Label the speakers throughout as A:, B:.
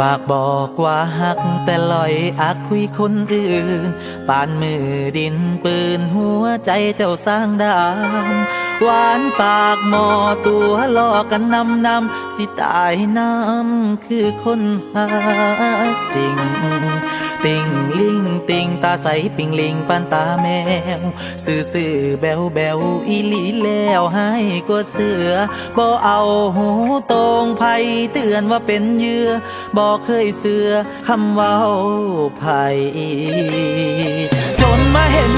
A: ปากบอกว่าหักแต่ลอยอักคุยคนอื่น ปานมือดินปืนหัวใจเจ้าสร้างดามหวานปากหมอตัวลอกันนำนำสิตายน้ำคือคนหาจริง ติงลิงติงตาใสปิงลิงปันตาแมวซื่อซื่อแบวแบวอีหลีแล้วให้กวเสือบ่เอาหูตรงไผเตือนว่าเป็นเยื่อบ่เคยเสือคำเว้าไผจนมาเห็น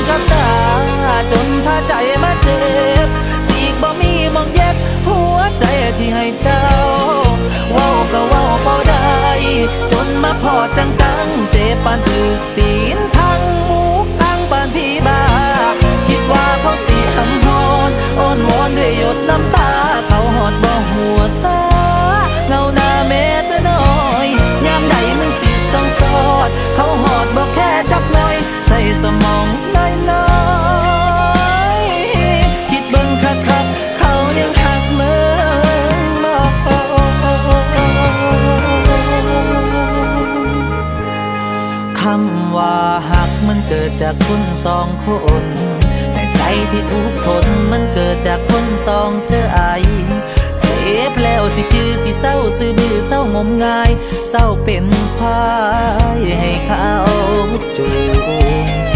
A: เงาหน้าเมตแต่น้อยยามใดมึงสิส่องสอด เขาหอดบ่แค่จักหน่อย ใส่สมองน้อยน้อยคิดเบิ่งคักๆเขายังหักมึงบ่คำว่าหักมันเกิดจากคนสองคนแต่ใจที่ทุกทนมันเกิดจากคนสองเจอไอเจ็บแล้วสิจือสิเศร้าซื้อบือเศร้างมงาย เศร้าเป็นควายให้เขาจูง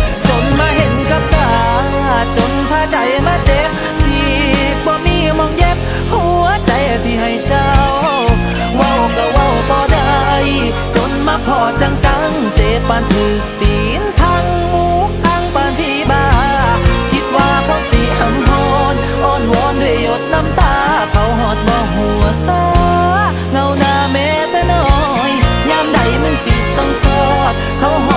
A: ด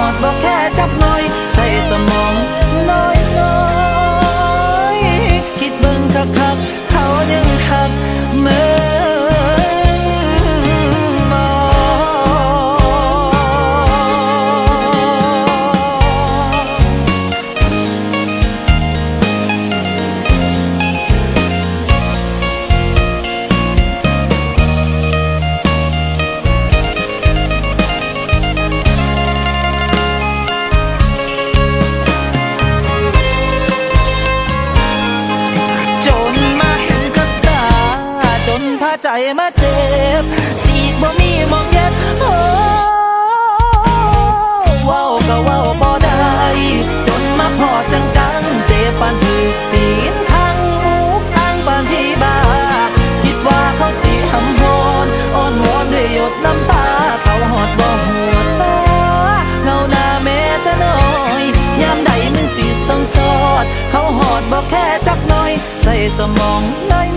A: มาเจ็บสีกบ่มีมองเย็บโอ้เว้าก็เว้าบ่ได้ จนมาพอจังจังๆเจ็บปานถึกตีนทั้งหมูทั้งปานพี่บา คิดว่าเขาสิหำฮอนอ้อนวอนด้วยหยดน้ำตา เขาหอดบ่หัวซาเงาหน้าแม้แต่น้อยยามใดมึงสิส่องสอด เขาหอดบอกแค่จักหน่อย ใส่สมองน้อย